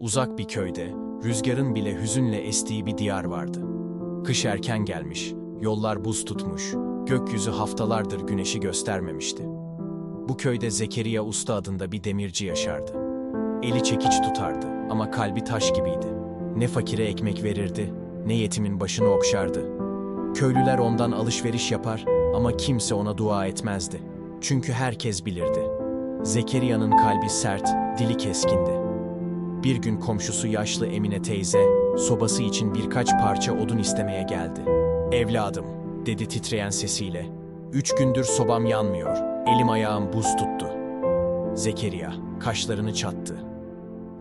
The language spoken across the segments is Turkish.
Uzak bir köyde, rüzgarın bile hüzünle estiği bir diyar vardı. Kış erken gelmiş, yollar buz tutmuş, gökyüzü haftalardır güneşi göstermemişti. Bu köyde Zekeriya Usta adında bir demirci yaşardı. Eli çekiç tutardı ama kalbi taş gibiydi. Ne fakire ekmek verirdi, ne yetimin başını okşardı. Köylüler ondan alışveriş yapar ama kimse ona dua etmezdi. Çünkü herkes bilirdi. Zekeriya'nın kalbi sert, dili keskindi. Bir gün komşusu yaşlı Emine teyze, sobası için birkaç parça odun istemeye geldi. Evladım, dedi titreyen sesiyle. Üç gündür sobam yanmıyor, elim ayağım buz tuttu. Zekeriya, kaşlarını çattı.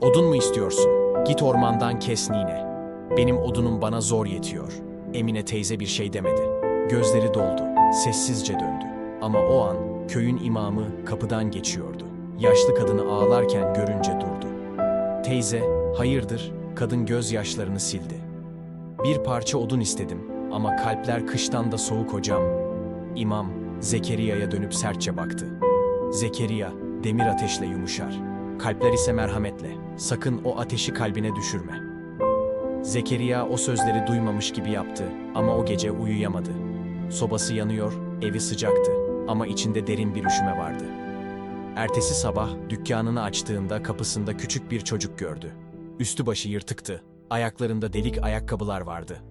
Odun mu istiyorsun? Git ormandan kes nine. Benim odunum bana zor yetiyor. Emine teyze bir şey demedi. Gözleri doldu, sessizce döndü. Ama o an köyün imamı kapıdan geçiyordu. Yaşlı kadını ağlarken görünce durdu. Teyze, hayırdır? Kadın gözyaşlarını sildi. Bir parça odun istedim ama kalpler kıştan da soğuk hocam. İmam, Zekeriya'ya dönüp sertçe baktı. Zekeriya, demir ateşle yumuşar. Kalpler ise merhametle. Sakın o ateşi kalbine düşürme. Zekeriya o sözleri duymamış gibi yaptı ama o gece uyuyamadı. Sobası yanıyor, evi sıcaktı ama içinde derin bir üşüme vardı. Ertesi sabah dükkanını açtığında kapısında küçük bir çocuk gördü. Üstü başı yırtıktı. Ayaklarında delik ayakkabılar vardı.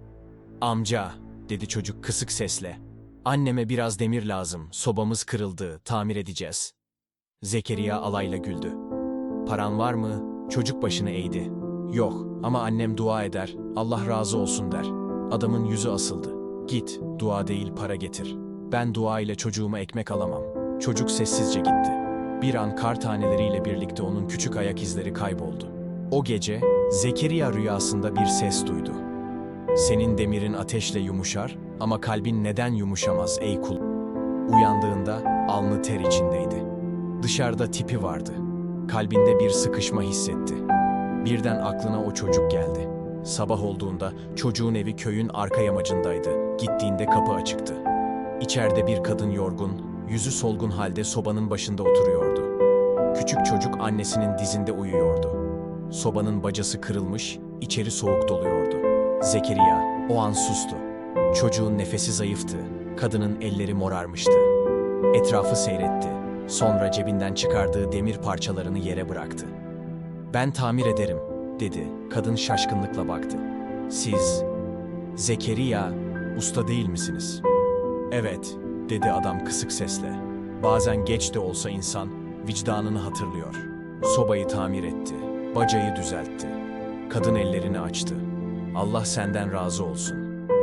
Amca, dedi çocuk kısık sesle. Anneme biraz demir lazım, sobamız kırıldı, tamir edeceğiz. Zekeriya alayla güldü. Paran var mı? Çocuk başını eğdi. Yok ama annem dua eder, Allah razı olsun der. Adamın yüzü asıldı. Git, dua değil para getir. Ben dua ile çocuğuma ekmek alamam. Çocuk sessizce gitti. Bir an kar taneleriyle birlikte onun küçük ayak izleri kayboldu. O gece Zekeriya rüyasında bir ses duydu. Senin demirin ateşle yumuşar ama kalbin neden yumuşamaz ey kul? Uyandığında alnı ter içindeydi. Dışarıda tipi vardı. Kalbinde bir sıkışma hissetti. Birden aklına o çocuk geldi. Sabah olduğunda çocuğun evi köyün arka yamacındaydı. Gittiğinde kapı açıktı. İçeride bir kadın yorgun, yüzü solgun halde sobanın başında oturuyordu. Küçük çocuk annesinin dizinde uyuyordu. Sobanın bacası kırılmış, içeri soğuk doluyordu. Zekeriya o an sustu. Çocuğun nefesi zayıftı. Kadının elleri morarmıştı. Etrafı seyretti. Sonra cebinden çıkardığı demir parçalarını yere bıraktı. Ben tamir ederim, dedi. Kadın şaşkınlıkla baktı. Siz, Zekeriya, usta değil misiniz? Evet, dedi adam kısık sesle. Bazen geç de olsa insan vicdanını hatırlıyor. Sobayı tamir etti, bacayı düzeltti. Kadın ellerini açtı. Allah senden razı olsun.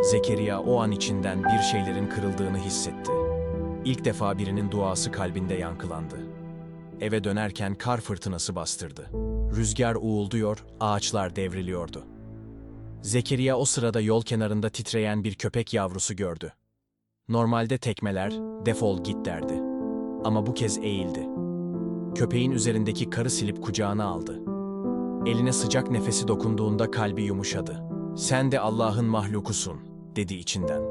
Zekeriya o an içinden bir şeylerin kırıldığını hissetti. İlk defa birinin duası kalbinde yankılandı. Eve dönerken kar fırtınası bastırdı. Rüzgar uğulduyor, ağaçlar devriliyordu. Zekeriya o sırada yol kenarında titreyen bir köpek yavrusu gördü. Normalde tekmeler, defol git derdi. Ama bu kez eğildi. Köpeğin üzerindeki karı silip kucağına aldı. Eline sıcak nefesi dokunduğunda kalbi yumuşadı. Sen de Allah'ın mahlukusun, dedi içinden.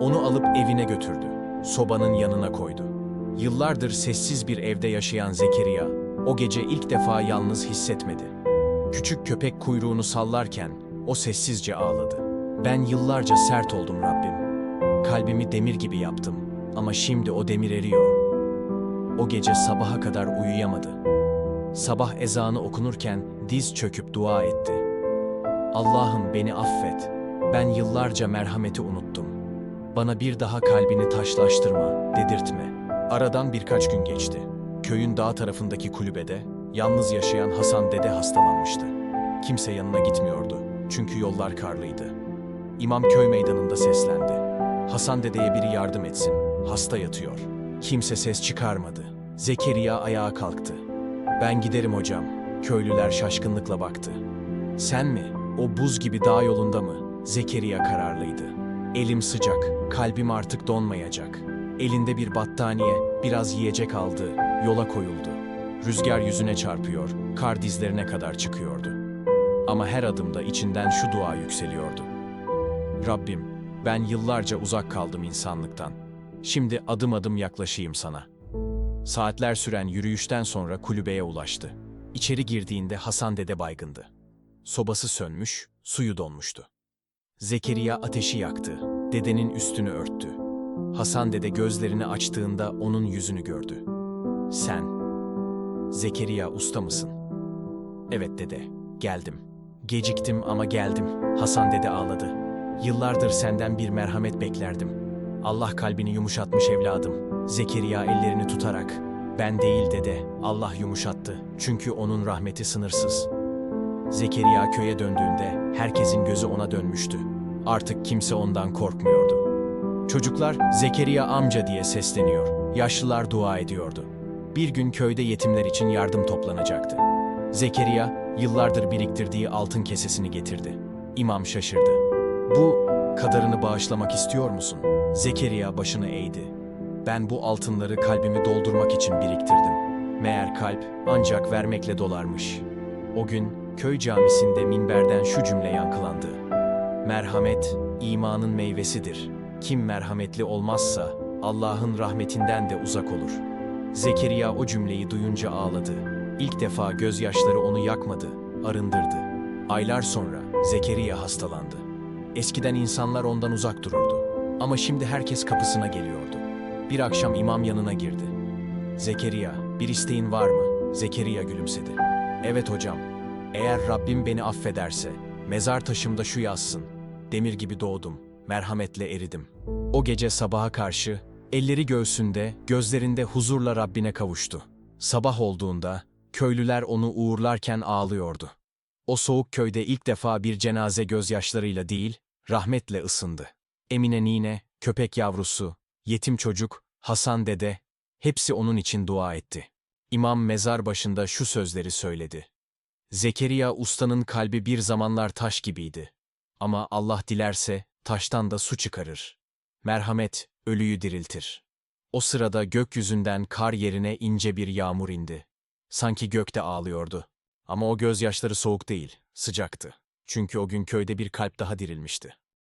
Onu alıp evine götürdü. Sobanın yanına koydu. Yıllardır sessiz bir evde yaşayan Zekeriya, o gece ilk defa yalnız hissetmedi. Küçük köpek kuyruğunu sallarken o sessizce ağladı. Ben yıllarca sert oldum Rabbim. Kalbimi demir gibi yaptım ama şimdi o demir eriyor. O gece sabaha kadar uyuyamadı. Sabah ezanı okunurken diz çöküp dua etti. Allah'ım beni affet. Ben yıllarca merhameti unuttum. Bana bir daha kalbini taşlaştırma, dedirtme. Aradan birkaç gün geçti. Köyün dağ tarafındaki kulübede yalnız yaşayan Hasan dede hastalanmıştı. Kimse yanına gitmiyordu. Çünkü yollar karlıydı. İmam köy meydanında seslendi. Hasan dedeye biri yardım etsin. Hasta yatıyor. Kimse ses çıkarmadı. Zekeriya ayağa kalktı. Ben giderim hocam. Köylüler şaşkınlıkla baktı. Sen mi? O buz gibi dağ yolunda mı? Zekeriya kararlıydı. Elim sıcak, kalbim artık donmayacak. Elinde bir battaniye, biraz yiyecek aldı, yola koyuldu. Rüzgar yüzüne çarpıyor, kar dizlerine kadar çıkıyordu. Ama her adımda içinden şu dua yükseliyordu. Rabbim, ben yıllarca uzak kaldım insanlıktan. Şimdi adım adım yaklaşayım sana. Saatler süren yürüyüşten sonra kulübeye ulaştı. İçeri girdiğinde Hasan dede baygındı. Sobası sönmüş, suyu donmuştu. Zekeriya ateşi yaktı, dedenin üstünü örttü. Hasan dede gözlerini açtığında onun yüzünü gördü. Sen, Zekeriya usta mısın? Evet dede, geldim. Geciktim ama geldim. Hasan dede ağladı. Yıllardır senden bir merhamet beklerdim. Allah kalbini yumuşatmış evladım. Zekeriya ellerini tutarak, ben değil dede, Allah yumuşattı. Çünkü onun rahmeti sınırsız. Zekeriya köye döndüğünde herkesin gözü ona dönmüştü. Artık kimse ondan korkmuyordu. Çocuklar Zekeriya amca diye sesleniyor. Yaşlılar dua ediyordu. Bir gün köyde yetimler için yardım toplanacaktı. Zekeriya yıllardır biriktirdiği altın kesesini getirdi. İmam şaşırdı. Bu kadarını bağışlamak istiyor musun? Zekeriya başını eğdi. Ben bu altınları kalbimi doldurmak için biriktirdim. Meğer kalp ancak vermekle dolarmış. O gün köy camisinde minberden şu cümle yankılandı. Merhamet imanın meyvesidir. Kim merhametli olmazsa Allah'ın rahmetinden de uzak olur. Zekeriya o cümleyi duyunca ağladı. İlk defa gözyaşları onu yakmadı, arındırdı. Aylar sonra Zekeriya hastalandı. Eskiden insanlar ondan uzak dururdu. Ama şimdi herkes kapısına geliyordu. Bir akşam imam yanına girdi. Zekeriya, bir isteğin var mı? Zekeriya gülümsedi. Evet hocam. Eğer Rabbim beni affederse, mezar taşımda şu yazsın. Demir gibi doğdum, merhametle eridim. O gece sabaha karşı, elleri göğsünde, gözlerinde huzurla Rabbine kavuştu. Sabah olduğunda, köylüler onu uğurlarken ağlıyordu. O soğuk köyde ilk defa bir cenaze gözyaşlarıyla değil, rahmetle ısındı. Emine nine, köpek yavrusu, yetim çocuk, Hasan dede, hepsi onun için dua etti. İmam mezar başında şu sözleri söyledi. Zekeriya ustanın kalbi bir zamanlar taş gibiydi. Ama Allah dilerse taştan da su çıkarır. Merhamet ölüyü diriltir. O sırada gökyüzünden kar yerine ince bir yağmur indi. Sanki gökte ağlıyordu. Ama o gözyaşları soğuk değil, sıcaktı. Çünkü o gün köyde bir kalp daha dirilmişti.